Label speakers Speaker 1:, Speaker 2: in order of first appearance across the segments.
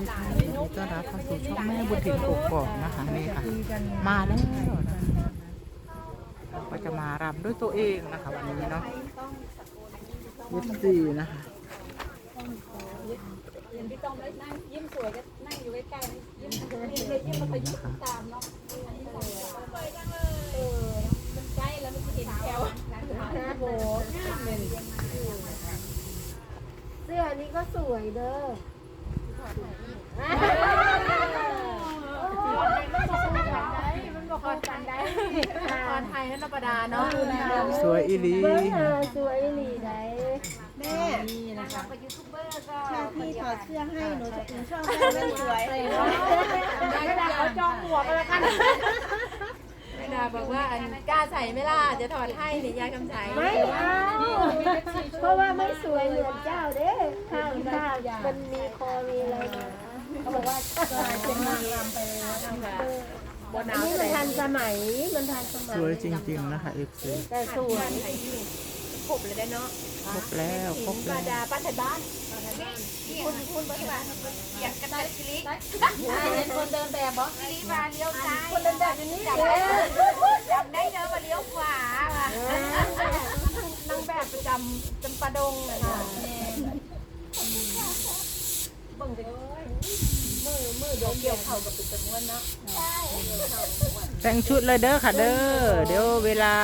Speaker 1: ดีค่ะยินดีต้อนรับเข้าสู่ช่องแม่บุญถิ่นกกอกนะคะนี่ค่ะ มาแล้วนะคะเราก็จะมารำด้วยตัวเองนะคะวันนี้เนาะยี่สิบสี่นะคะ
Speaker 2: เห็นพี่ต้องได้นั่งยิ้มสวยก็นั่งอยู่ใกล้ๆยิ้มยิ้มเลยยิ้มแล้วก็ยิ้มตามเนาะเออมันใกล้แล้วมันจะเห็นแถวโอ้โห
Speaker 3: เสื้อนี้ก็สวยเด้อ
Speaker 2: มันบอกคอนกันได้คอนไทยนั่นธรรมดาเนาะ
Speaker 1: สวยอีหลี
Speaker 3: เบออสวยหลีได้
Speaker 4: แม่ถ้าพี่ถอดเสื้อให้หนูจะถึงชอบแม่ไม่สวย
Speaker 2: ได้ก็ได้เอาจองหัวไปแล้วกันแม่ดาบอกว่าอันกล้าใส่ไหม่ล่ะจะถอดให้หนี่ยายคำใส
Speaker 3: ไม่เอาเพราะว่าไม่สวยเหมือนเจ้าเด้ข้างข้างมันมีคอมีอะไร เขาบอกว่า
Speaker 4: เป็นนางรำไปเลยนะ
Speaker 2: บนห
Speaker 3: อั
Speaker 2: นานว
Speaker 3: นี้มันทันสมัย มันทันสมัย
Speaker 1: สวยจริงๆนะคะเอฟซี
Speaker 3: แต่สวย
Speaker 2: ครบเลยได้เนาะ
Speaker 1: ครบแล้วครบ
Speaker 2: ป้า
Speaker 1: แล้ว
Speaker 2: ดาป้าไทยบ้านคุณคุณป้าไทยบ้านอยากกันได้สิลิเห็นคนเดินแบบบอกสิลิมาเลี้ยวซ้ายคนเดินแบบอย่างนี้จำได้จำได้เด้อมาเลี้ยวขวาว่ะนางแบบประจำจำปาดงเลยค่ะ เบิ่งไปมือมือเดี๋ยวเกี่ยวเข่ากับปิดจำนวนเนาะ
Speaker 1: แต่งชุดเลยเด้อค่ะเด้อเดี๋ยวเวลา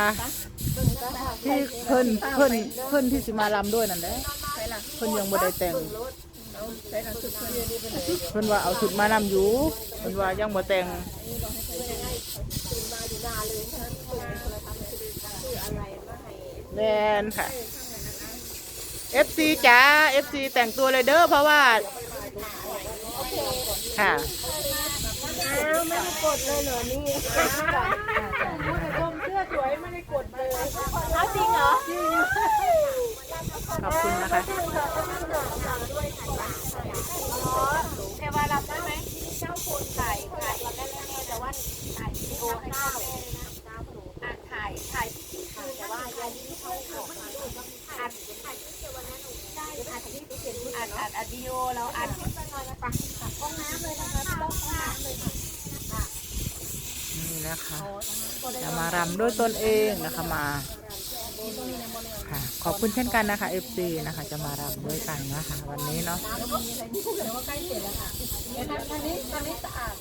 Speaker 1: ที่เพิ่นเพิ่นเพิ่นที่สิมาลำด้วยนั่นแหละเพิ่นยังบ่ได้แต่งเพิ่นว่าเอาชุดมานำอยู่เพิ่นว่ายังบ่แต่งแมนค่ะ FC จ๋า FC แต่งตัวเลยเด้อเพราะว่า ค่ะ
Speaker 3: อ้าวไม่ได้กดเลยเหรอนี่
Speaker 2: ชมเสื้อสวยไม่ได้กดเลย
Speaker 3: เอาจริงเหรอ
Speaker 1: ขอบคุณนะคะ
Speaker 2: เทวารับได้ไหมเจ้าคนถ่ายถ่ายได้แน่แต่ว่าถ่ายวิดีโอให้ได้อะถ่ายถ่ายคือแต่ว่ายังไม่เข้าของอัดถ่ายที่เกี่ยววันนั้นหนูได้ถ่ายที่เขียนอัดอัดอัดวิดีโอแล้วอัด คลิปไปหน่อยนะปังห้องน้ำเลยนะคะต้องห้องน้ำเลยค่ะ
Speaker 1: นี่นะคะจะมารำด้วยตนเองนะคะมาค่ะ ขอบคุณเช่นกันนะคะ FC นะคะ จะมารำด้วยกันนะคะ วันนี้เนาะ
Speaker 2: ตอนนี้ตอนนี้สะอาด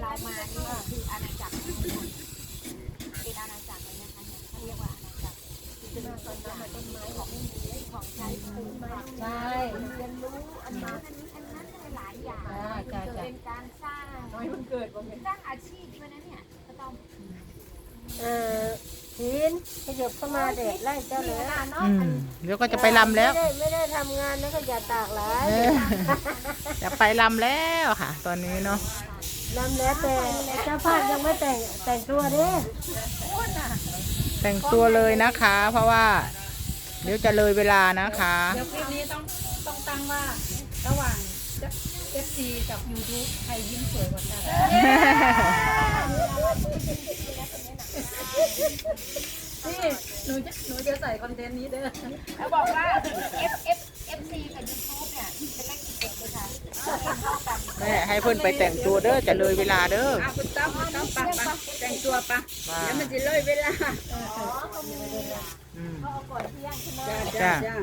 Speaker 2: เรามานี่คืออาณาจักรเป็นอาณาจักรเลยนะคะเนี่ยเขาเรียกว่าอาณาจักร คือต้นไม้ต้นไม้ของไม่มีของใช้ต้นไม้
Speaker 4: ใช่
Speaker 2: เรียนรู้อันนั้นอันนี้อันนั้นอะไรหลายอย่างเป็นการสร้างน้อยมันเกิดสร้างอาชีพด้วยนะเนี่ยก็ต้อง
Speaker 3: เออหินขยับเข้ามาเด็ดไล่เจ้าเลย
Speaker 1: อืมเดี๋ยวก็จะไปลำแล้ว
Speaker 3: ไม่ได้ไม่ได้ทำงานนะก็อย่าตากหลาย
Speaker 1: เออจะไปลำแล้วค่ะ ตอนนี้เนาะ
Speaker 3: ลำแล้วแต่เจ้าภาพยังไม่แต่งแต่งตัวเด้
Speaker 1: แต่งตัวเลยนะคะ เพราะว่า เดี๋ยวจะเลยเวลานะคะ
Speaker 2: เดี๋ยวคลิปนี้ต้องต้องตั้งว่าระหว่างเอฟซีกับยูทูบใครยิ้มสวยกว่ากันนี่หนูจะหนูจะใส่คอนเทนต์นี้เด้อเขาบอกว่า F F F C กับ YouTube เนี่ยเป็นเลขสิบเอ็ดเลยค่ะเข้ากัน
Speaker 1: แม่ให้เพื่อนไปแต่งตัวเด้อจะเลยเวลาเด้อ
Speaker 4: เอาคุณ ต้องคุณต้องปะปะแต่งตัวปะ
Speaker 1: มา
Speaker 4: แล้วมันจะเลยเวลา
Speaker 1: อืม
Speaker 4: จ้า
Speaker 1: จ้า
Speaker 4: จ้า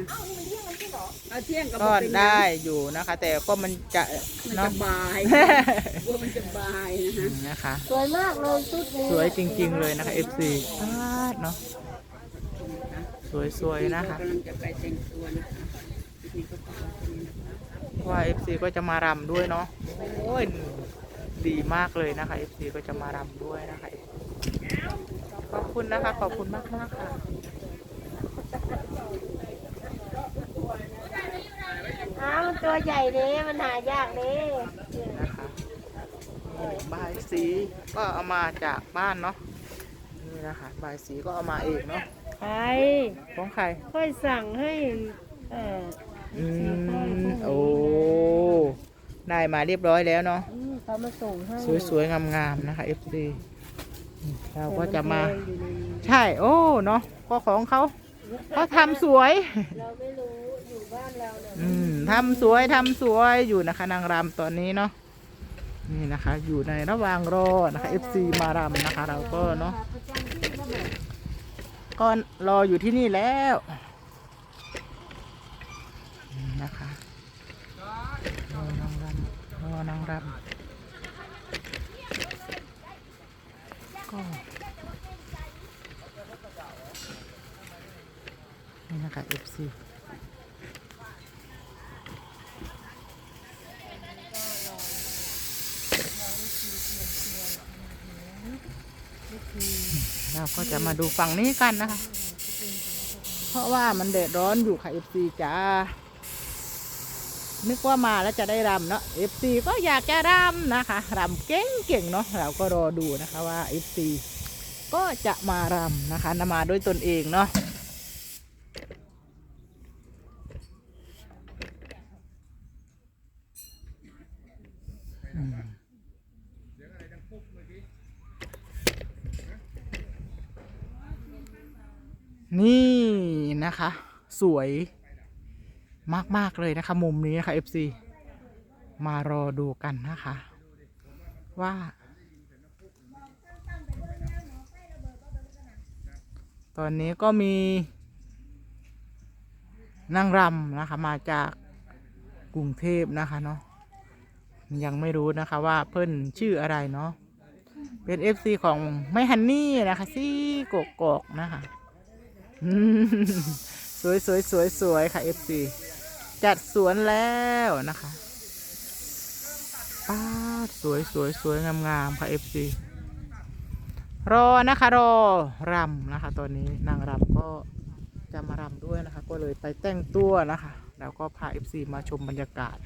Speaker 4: เอาเที่ยงก็
Speaker 1: ก็
Speaker 4: บ่เป็น
Speaker 1: ได้อยู่นะคะ แต่ก็มันจะ
Speaker 4: มัน
Speaker 1: เนาะ
Speaker 4: จะบายกลัวมันจะบายนะฮะ
Speaker 1: นะคะ
Speaker 3: สวยมากเลยชุดนี้
Speaker 1: สวยจริง ๆ เลยนะคะ FC พลาเนาะสวยๆนะคะ
Speaker 4: กำลังจะไปแต่งตัวนะคะนี่ก็ต้องเอาคนนี้นะคะ
Speaker 1: เพราะว่า FC ก็จะมารำด้วยเนาะ โอ้ย ดีมากเลยนะคะ FC ก็จะมารำด้วยนะคะ ขอบคุณนะคะ ขอบคุณมากมากๆค่ะ
Speaker 3: อ้าวมันตัวใหญ่เด้มันหายากเด้
Speaker 1: นะคะบายสีก็เอามาจากบ้านเนาะนี่นะคะบายสีก็เอามาเองเนาะ
Speaker 3: ใคร
Speaker 1: ของใคร
Speaker 3: ค่อยสั่งให้เออ
Speaker 1: อืมโอ้ ได้มาเรียบร้อยแล้วเนาะ
Speaker 3: อืมเขามาส่งให้
Speaker 1: สวยๆงามๆนะคะ FC เราก็จะมา
Speaker 3: แต่นแพงอยู่ในนี้
Speaker 1: ใช่ โอ้ เนาะก็ของเขาเขาทำสวย
Speaker 3: เราไม่รู้อยู่บ้านเราเนี่ย
Speaker 1: อืมทำสวยทำสวยอยู่นะคะนางรำตอนนี้เนาะนี่นะคะ อยู่ในระหว่างรอนะคะ FC มารำนะคะ เราก็เนาะ
Speaker 3: ประจำที่ระเบิด
Speaker 1: ก็รออยู่ที่นี่แล้วนี่นะคะรอนางรำรอ นางรำก็นี่นะคะ FC เราก็จะมาดูฝั่งนี้กันนะคะ เพราะว่ามันแดดร้อนอยู่ค่ะ FC จ้า นึกว่ามาแล้วจะได้รำเนาะ FC ก็อยากจะรำนะคะรำเก่งๆเนาะเราก็รอดูนะคะว่า FC ก็จะมารำนะคะนำมาด้วยตนเองเนาะนี่นะคะ สวย มาก ๆ เลยนะคะ มุมนี้นะคะ FC มารอดูกันนะคะ ว่า ตอนนี้ก็มีนางรำนะคะ มาจากกรุงเทพนะคะเนาะยังไม่รู้นะคะว่าเพิ่นชื่ออะไรเนาะเป็น FC ของแม่ฮันนี่นะคะซี่กกอกนะคะสวยสวยสวยสวยค่ะ FC จัดสวนแล้วนะคะป้าสวยสวยสวยงามงามๆค่ะ FC รอนะคะรอรำนะคะ ตอนนี้นางรำก็จะมารำด้วยนะคะ ก็เลยไปแต่งตัวนะคะ แล้วก็พา FC มาชมบรรยากาศ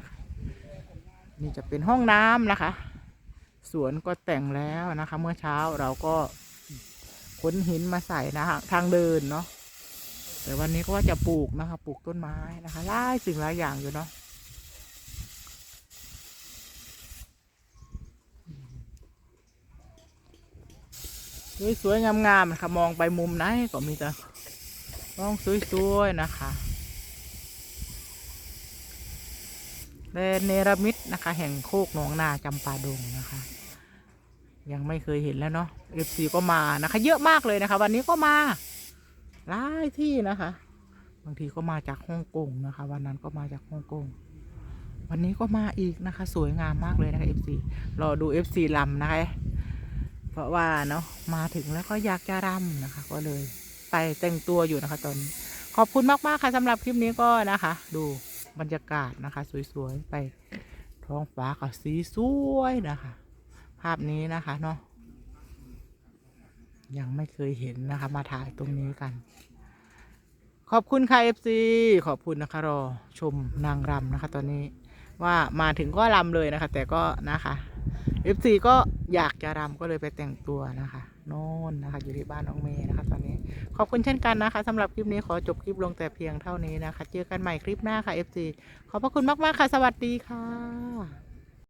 Speaker 1: นี่จะเป็นห้องน้ำนะคะ สวนก็แต่งแล้วนะคะ เมื่อเช้าเราก็ขนหินมาใส่นะคะทางเดินเนาะ แต่วันนี้ก็ว่าจะปลูกนะคะปลูกต้นไม้นะคะหลายสิ่งหลายอย่างอยู่เนาะสวยๆงามๆนะคะมองไปมุมไหนก็มีแต่มองสวยๆนะคะเป็นเนรมิตนะคะ แห่งโคกหนองนาจำปาดงนะคะ ยังไม่เคยเห็นแล้วเนาะเอฟซีก็มานะคะ เยอะมากเลยนะคะ วันนี้ก็มา หลายที่นะคะ บางทีก็มาจากฮ่องกงนะคะ วันนั้นก็มาจากฮ่องกงวันนี้ก็มาอีกนะคะ สวยงามมากเลยนะคะ FC รอดู FC ลำนะคะเพราะว่าเนาะมาถึงแล้วก็อยากจะรำนะคะ ก็เลยไปแต่งตัวอยู่นะคะตอนนี้ขอบคุณมากๆค่ะสำหรับคลิปนี้ก็นะคะ ดูบรรยากาศนะคะ สวยๆไปท้องฟ้าก็สีสวยนะคะ ภาพนี้นะคะเนาะ ยังไม่เคยเห็นนะคะ มาถ่ายตรงนี้กัน ขอบคุณค่ะ FC ขอบคุณนะคะรอชมนางรำนะคะ ตอนนี้ว่ามาถึงก็รำเลยนะคะ แต่ก็นะคะ FC ก็อยากจะรำก็เลยไปแต่งตัวนะคะโน่นนะคะ อยู่ที่บ้านน้องเมย์นะคะ ตอนนี้ขอบคุณเช่นกันนะคะสำหรับคลิปนี้ขอจบคลิปลงแต่เพียงเท่านี้นะคะ เจอกันใหม่คลิปหน้าค่ะ FC ขอบพระคุณมากๆค่ะ สวัสดีค่ะ